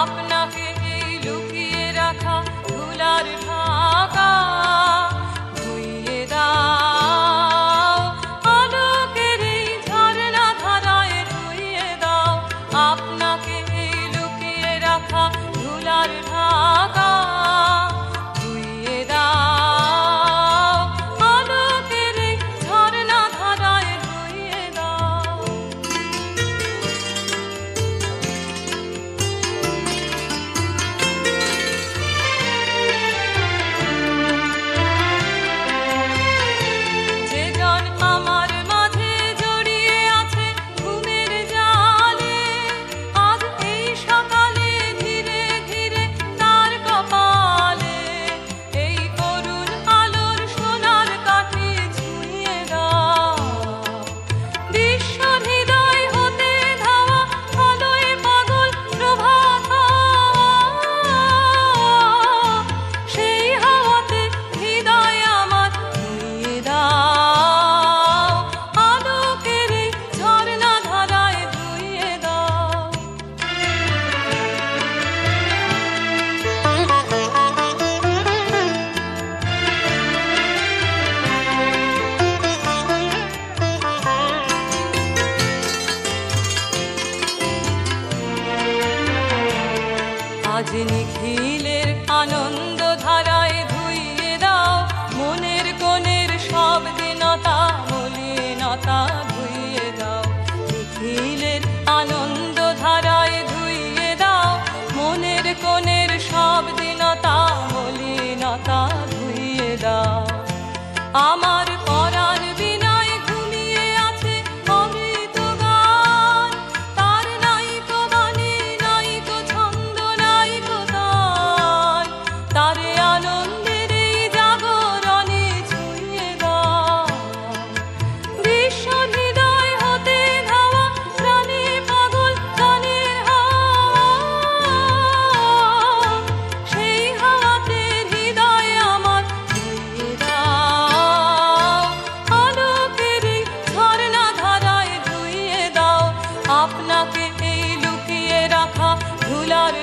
up আজ নিখিলের আনন্দ ধারায় ধুইয়ে দাও। মনের কোণের সব দিনতা মলিনতা ধুইয়ে দাও। নিখিলের আনন্দ ধারায় ধুইয়ে দাও। মনের সব দিনতা মলিনতা ধুইয়ে দাও। আমার Şarkılar